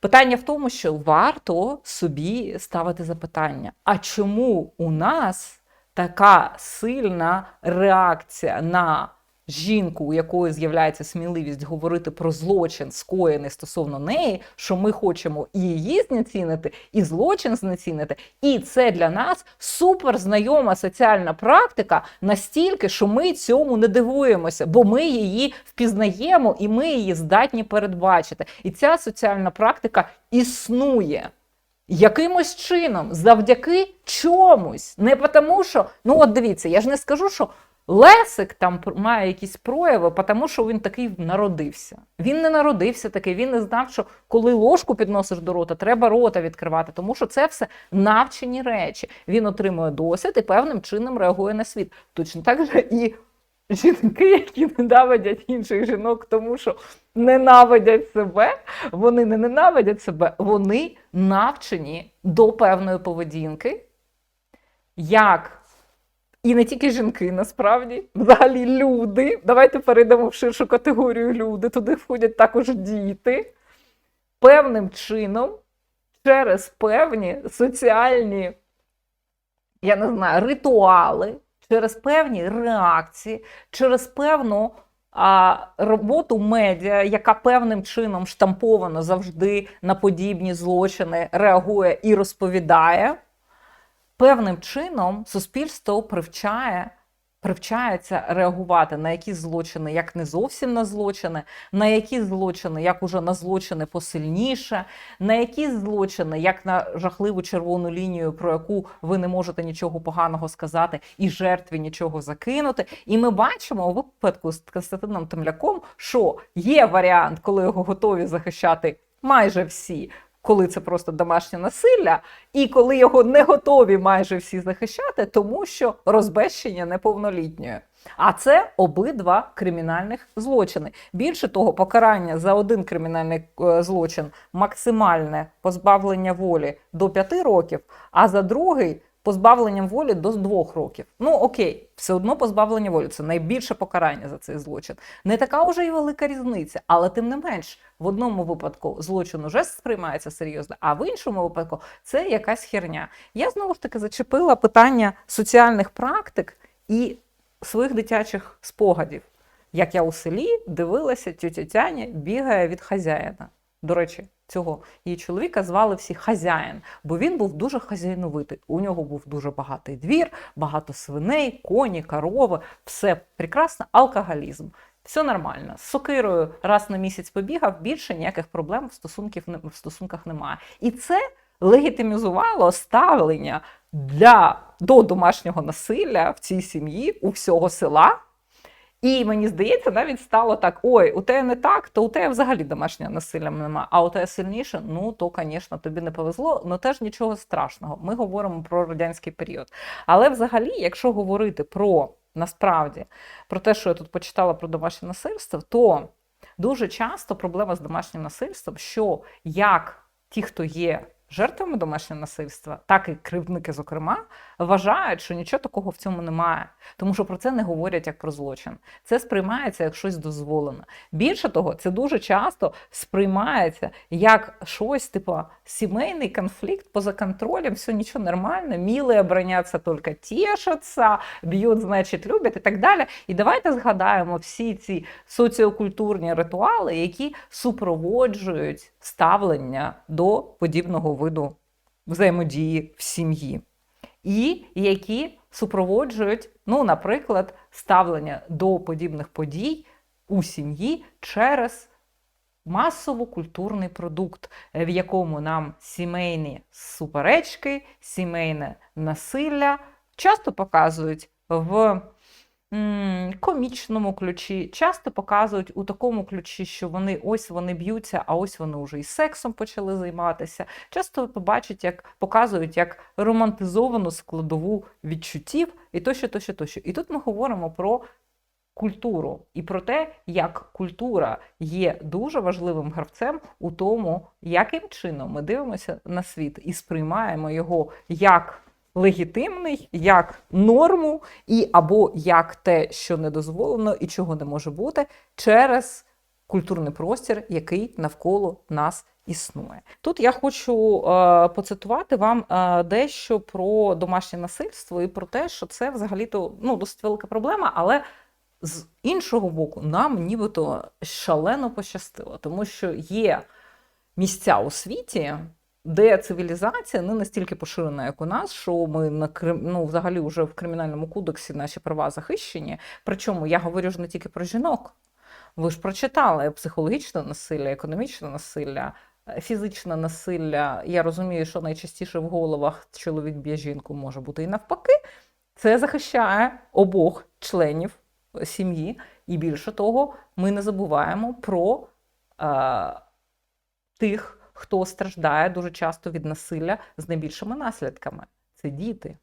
Питання в тому, що варто собі ставити запитання: а чому у нас така сильна реакція на жінку, у якої з'являється сміливість говорити про злочин, скоєний стосовно неї, що ми хочемо і її знецінити, і злочин знецінити. І це для нас супер знайома соціальна практика настільки, що ми цьому не дивуємося, бо ми її впізнаємо і ми її здатні передбачити. І ця соціальна практика існує. Якимось чином, завдяки чомусь. Не тому, що, ну от дивіться, я ж не скажу, що Лесик там має якісь прояви, тому що він такий народився. Він не народився такий, він не знав, що коли ложку підносиш до рота, треба рота відкривати, тому що це все навчені речі. Він отримує досвід і певним чином реагує на світ. Точно так же і жінки, які ненавидять інших жінок, тому що ненавидять себе, вони не ненавидять себе, вони навчені до певної поведінки, як і не тільки жінки, насправді, взагалі люди. Давайте перейдемо в ширшу категорію люди. Туди входять також діти. Певним чином, через певні соціальні, я не знаю, ритуали, через певні реакції, через певну а, роботу медіа, яка певним чином штамповано завжди на подібні злочини реагує і розповідає певним чином суспільство привчає, привчається реагувати на якісь злочини, як не зовсім на злочини, на які злочини, як уже на злочини посильніше, на які злочини, як на жахливу червону лінію, про яку ви не можете нічого поганого сказати, і жертві нічого закинути. І ми бачимо у випадку з Константином Темляком, що є варіант, коли його готові захищати майже всі коли це просто домашнє насилля, і коли його не готові майже всі захищати, тому що розбещення неповнолітньої. А це обидва кримінальних злочини. Більше того, покарання за один кримінальний е, злочин максимальне позбавлення волі до 5 років, а за другий позбавленням волі до 2 років. Ну окей, все одно позбавлення волі це найбільше покарання за цей злочин. Не така вже й велика різниця, але тим не менш, в одному випадку злочин уже сприймається серйозно, а в іншому випадку це якась херня. Я знову ж таки зачепила питання соціальних практик і своїх дитячих спогадів. Як я у селі дивилася, тетя Тяня бігає від хазяїна. До речі, цього її чоловіка звали всі хазяїн, бо він був дуже хазяйновитий. У нього був дуже багатий двір, багато свиней, коні, корови, все прекрасно, алкоголізм. Все нормально. З сокирою раз на місяць побігав, більше ніяких проблем в, стосунків, в стосунках немає. І це легітимізувало ставлення для, до домашнього насилля в цій сім'ї у всього села. І мені здається, навіть стало так: ой, у тебе не так, то у тебе взагалі домашнього насилля немає. А у тебе сильніше, ну то, звісно, тобі не повезло, але теж нічого страшного. Ми говоримо про радянський період. Але взагалі, якщо говорити про насправді про те, що я тут почитала про домашнє насильство, то дуже часто проблема з домашнім насильством, що як ті, хто є жертвами домашнього насильства, так і кривдники, зокрема, вважають, що нічого такого в цьому немає, тому що про це не говорять як про злочин. Це сприймається як щось дозволене. Більше того, це дуже часто сприймається як щось, типу сімейний конфлікт поза контролем, все нічого нормально, милые обороняться тільки тішаться, б'ють, значить, люблять і так далі. І давайте згадаємо всі ці соціокультурні ритуали, які супроводжують ставлення до подібного виду взаємодії в сім'ї. І які супроводжують, ну, наприклад, ставлення до подібних подій у сім'ї через масово-культурний продукт, е, в якому нам сімейні суперечки, сімейне насилля часто показують в комічному ключі, часто показують у такому ключі, що вони ось вони б'ються, а ось вони вже і сексом почали займатися. Часто ви побачите, як показують як романтизовану складову відчуттів і тощо, тощо, тощо. І тут ми говоримо про культуру і про те, як культура є дуже важливим гравцем у тому, яким чином ми дивимося на світ і сприймаємо його як легітимний, як норму, і або як те, що не дозволено і чого не може бути, через культурний простір, який навколо нас існує. Тут я хочу е, поцитувати вам е, дещо про домашнє насильство і про те, що це взагалі-то ну, досить велика проблема, але з іншого боку, нам нібито шалено пощастило, тому що є місця у світі, де цивілізація не настільки поширена, як у нас, що ми на ну, взагалі вже в кримінальному кодексі наші права захищені. Причому я говорю ж не тільки про жінок. Ви ж прочитали психологічне насилля, економічне насилля, е, фізичне насилля. Я розумію, що найчастіше в головах чоловік б'є жінку може бути і навпаки. Це захищає обох членів сім'ї. І більше того, ми не забуваємо про е, тих, хто страждає дуже часто від насилля з найбільшими наслідками. Це діти.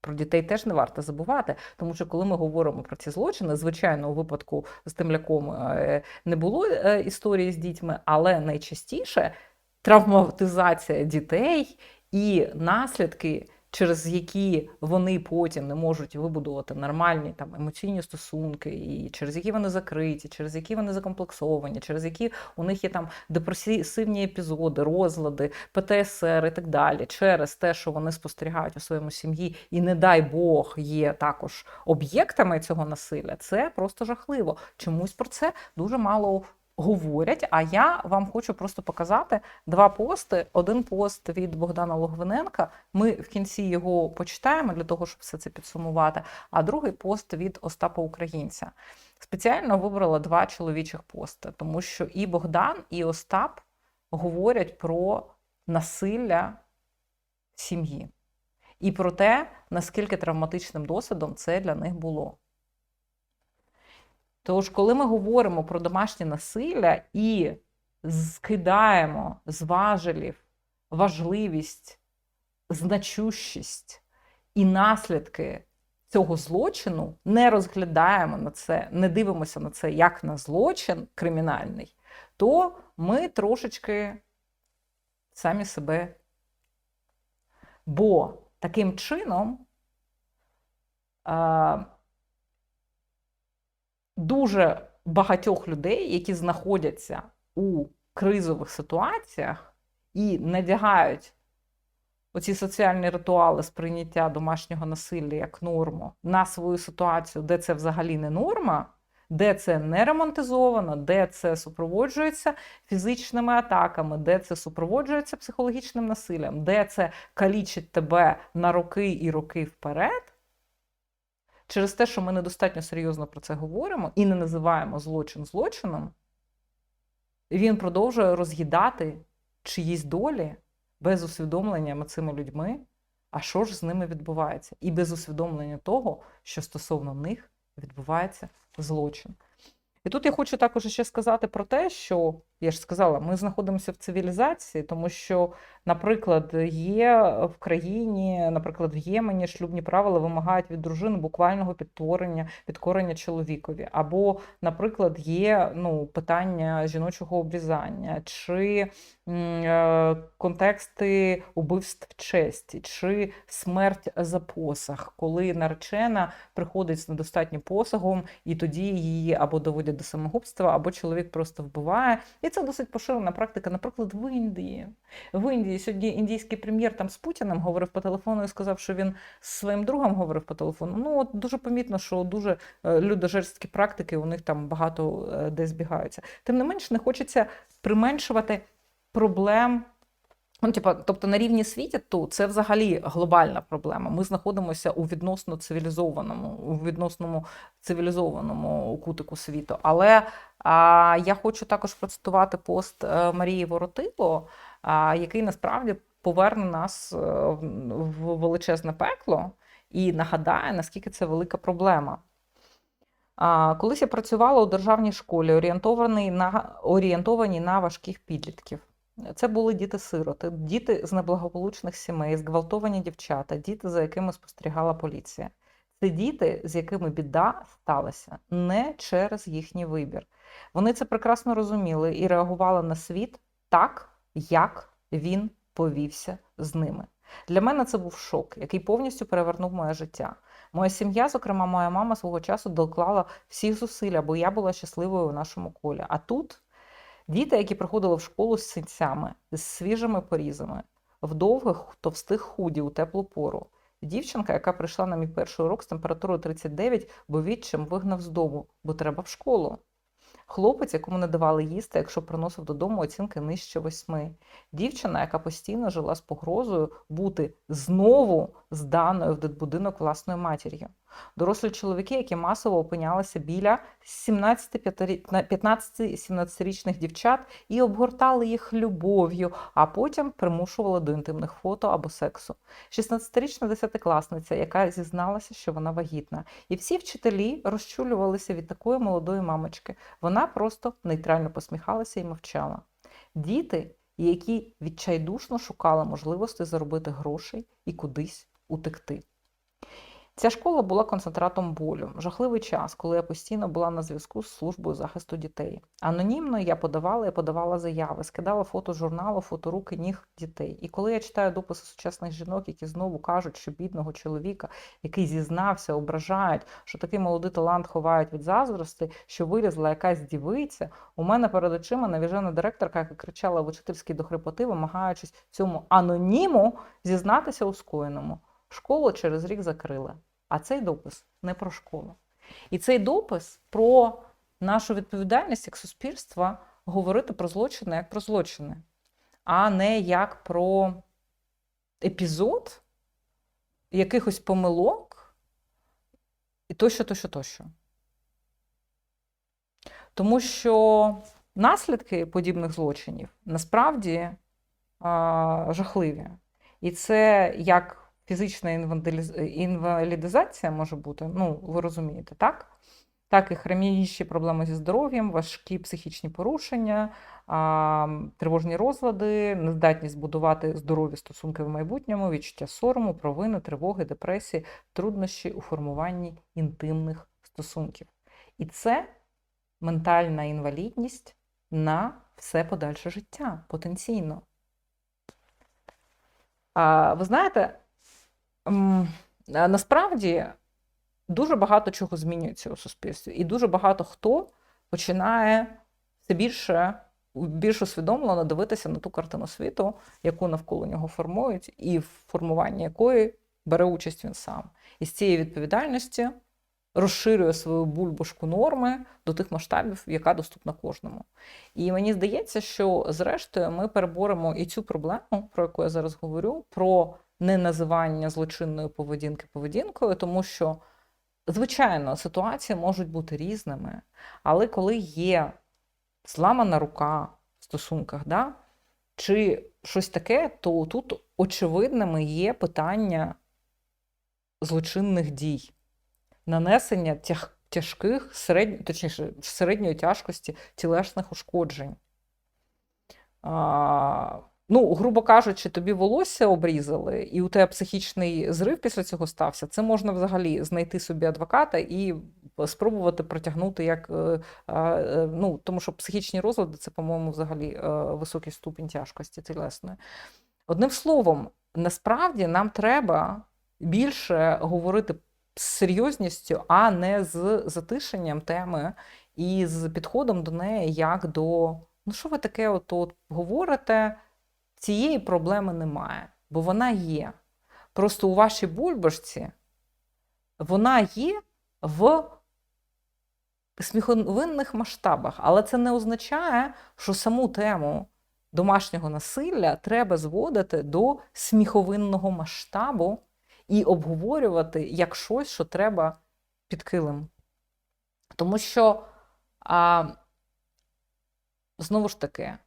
Про дітей теж не варто забувати, тому що коли ми говоримо про ці злочини, звичайно, у випадку з Темляком е, не було е, історії з дітьми, але найчастіше травматизація дітей і наслідки, через які вони потім не можуть вибудувати нормальні там емоційні стосунки, і через які вони закриті, через які вони закомплексовані, через які у них є там депресивні епізоди, розлади, ПТСР і так далі, через те, що вони спостерігають у своєму сім'ї, і не дай Бог є також об'єктами цього насилля. Це просто жахливо. Чомусь про це дуже мало говорять. А я вам хочу просто показати два пости. Один пост від Богдана Логвиненка. Ми в кінці його почитаємо для того, щоб все це підсумувати. А другий пост від Остапа Українця. Спеціально вибрала два чоловічих пости, тому що і Богдан, і Остап говорять про насилля сім'ї і про те, наскільки травматичним досвідом це для них було. Тож, коли ми говоримо про домашнє насилля і скидаємо з важелів важливість, значущість і наслідки цього злочину, не розглядаємо на це, не дивимося на це як на злочин кримінальний, то ми трошечки самі себе. Бо таким чином. Дуже багатьох людей, які знаходяться у кризових ситуаціях і надягають оці соціальні ритуали сприйняття домашнього насилля як норму на свою ситуацію, де це взагалі не норма, де це не ремонтизовано, де це супроводжується фізичними атаками, де це супроводжується психологічним насиллям, де це калічить тебе на роки і роки вперед. Через те, що ми недостатньо серйозно про це говоримо і не називаємо злочин злочином, він продовжує роз'їдати чиїсь долі без усвідомлення цими людьми, а що ж з ними відбувається, і без усвідомлення того, що стосовно них відбувається злочин. І тут я хочу також ще сказати про те, що я ж сказала, ми знаходимося в цивілізації, тому що, наприклад, є в країні, наприклад, в Ємені шлюбні правила вимагають від дружини буквального підтворення, підкорення чоловікові. Або, наприклад, є ну, питання жіночого обрізання, чи е, контексти убивств честі, чи смерть за посаг, коли наречена приходить з недостатнім посагом, і тоді її або доводять до самогубства, або чоловік просто вбиває. І це досить поширена практика, наприклад, в Індії. В Індії сьогодні індійський прем'єр там з Путіним говорив по телефону і сказав, що він з своїм другом говорив по телефону. Ну, от дуже помітно, що дуже е, людожерсткі практики у них там багато е, де збігаються. Тим не менш, не хочеться применшувати проблем. Ну, типа, тобто на рівні світі, то це взагалі глобальна проблема. Ми знаходимося у відносно цивілізованому, у відносному цивілізованому кутику світу. Але а, я хочу також процитувати пост е, Марії Воротило, який насправді поверне нас е, в величезне пекло і нагадає, наскільки це велика проблема. Колись я працювала у державній школі, орієнтованій на, орієнтованій на важких підлітків. Це були діти-сироти, діти з неблагополучних сімей, зґвалтовані дівчата, діти, за якими спостерігала поліція. Це діти, з якими біда сталася не через їхній вибір. Вони це прекрасно розуміли і реагували на світ так, як він повівся з ними. Для мене це був шок, який повністю перевернув моє життя. Моя сім'я, зокрема, моя мама свого часу доклала всіх зусиль, аби я була щасливою у нашому колі. А тут діти, які приходили в школу з синцями, з свіжими порізами, в довгих товстих худі у теплу пору. Дівчинка, яка прийшла на мій перший урок з температурою 39, бо відчим вигнав з дому, бо треба в школу. Хлопець, якому не давали їсти, якщо приносив додому оцінки нижче восьми. Дівчина, яка постійно жила з погрозою бути знову зданою в дитбудинок власною матір'ю. Дорослі чоловіки, які масово опинялися біля 15-17-річних дівчат і обгортали їх любов'ю, а потім примушували до інтимних фото або сексу. 16-річна десятикласниця, яка зізналася, що вона вагітна. І всі вчителі розчулювалися від такої молодої мамочки. Вона просто нейтрально посміхалася і мовчала. Діти, які відчайдушно шукали можливості заробити грошей і кудись утекти. Ця школа була концентратом болю. Жахливий час, коли я постійно була на зв'язку з службою захисту дітей. Анонімно я подавала і подавала заяви, скидала фото журналу, фоторуки ніг дітей. І коли я читаю дописи сучасних жінок, які знову кажуть, що бідного чоловіка, який зізнався, ображають, що такий молодий талант ховають від заздрости, що вилізла якась дівиця, у мене перед очима навіжена директорка, яка кричала в учительській до хрипоти, вимагаючись цьому аноніму зізнатися у скоєному. Школу через рік закрили. А цей допис не про школу. І цей допис про нашу відповідальність як суспільства говорити про злочини як про злочини, а не як про епізод якихось помилок і тощо, тощо, тощо. Тому що наслідки подібних злочинів насправді а, жахливі. І це як фізична інвалідизація може бути, ну, ви розумієте, так? Так, і хронічні проблеми зі здоров'ям, важкі психічні порушення, тривожні розлади, нездатність будувати здорові стосунки в майбутньому, відчуття сорому, провини, тривоги, депресії, труднощі у формуванні інтимних стосунків. І це ментальна інвалідність на все подальше життя потенційно. Ви знаєте, насправді дуже багато чого змінюється у суспільстві, і дуже багато хто починає все більше більш усвідомлено дивитися на ту картину світу, яку навколо нього формують, і в формуванні якої бере участь він сам. І з цієї відповідальності розширює свою бульбашку норми до тих масштабів, яка доступна кожному. І мені здається, що зрештою ми переборемо і цю проблему, про яку я зараз говорю, про неназивання злочинної поведінки поведінкою, тому що, звичайно, ситуації можуть бути різними, але коли є зламана рука в стосунках, да, чи щось таке, то тут очевидними є питання злочинних дій, нанесення тяг, тяжких, середньо, точніше, середньої тяжкості тілесних ушкоджень. Ну, грубо кажучи, тобі волосся обрізали, і у тебе психічний зрив після цього стався. Це можна взагалі знайти собі адвоката і спробувати протягнути як е, е, ну, тому що психічні розлади це, по-моєму, взагалі е, високий ступінь тяжкості тілесної. Одним словом, насправді нам треба більше говорити з серйозністю, а не з затишенням теми і з підходом до неї як до ну, що ви таке от, говорите? Цієї проблеми немає, бо вона є. Просто у вашій бульбашці вона є в сміховинних масштабах, але це не означає, що саму тему домашнього насилля треба зводити до сміховинного масштабу і обговорювати як щось, що треба під килим. Тому що, а, знову ж таки,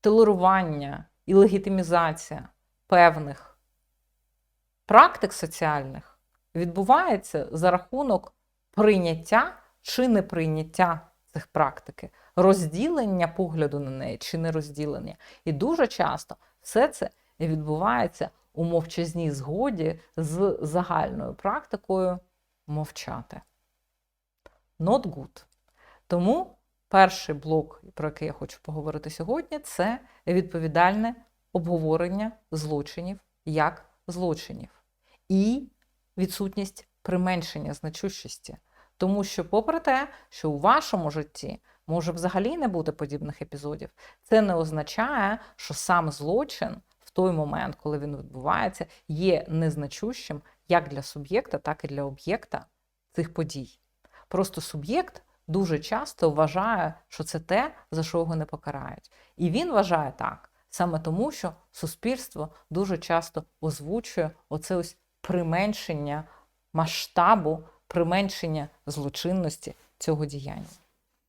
толерування і легітимізація певних практик соціальних відбувається за рахунок прийняття чи неприйняття цих практики, розділення погляду на неї чи не розділення. І дуже часто все це відбувається у мовчазній згоді з загальною практикою мовчати. Not good. Тому Перший блок, про який я хочу поговорити сьогодні, це відповідальне обговорення злочинів як злочинів і відсутність применшення значущості. Тому що, попри те, що у вашому житті може взагалі не бути подібних епізодів, це не означає, що сам злочин в той момент, коли він відбувається, є незначущим як для суб'єкта, так і для об'єкта цих подій. Просто суб'єкт дуже часто вважає, що це те, за що його не покарають. І він вважає так, саме тому, що суспільство дуже часто озвучує оце ось применшення масштабу, применшення злочинності цього діяння.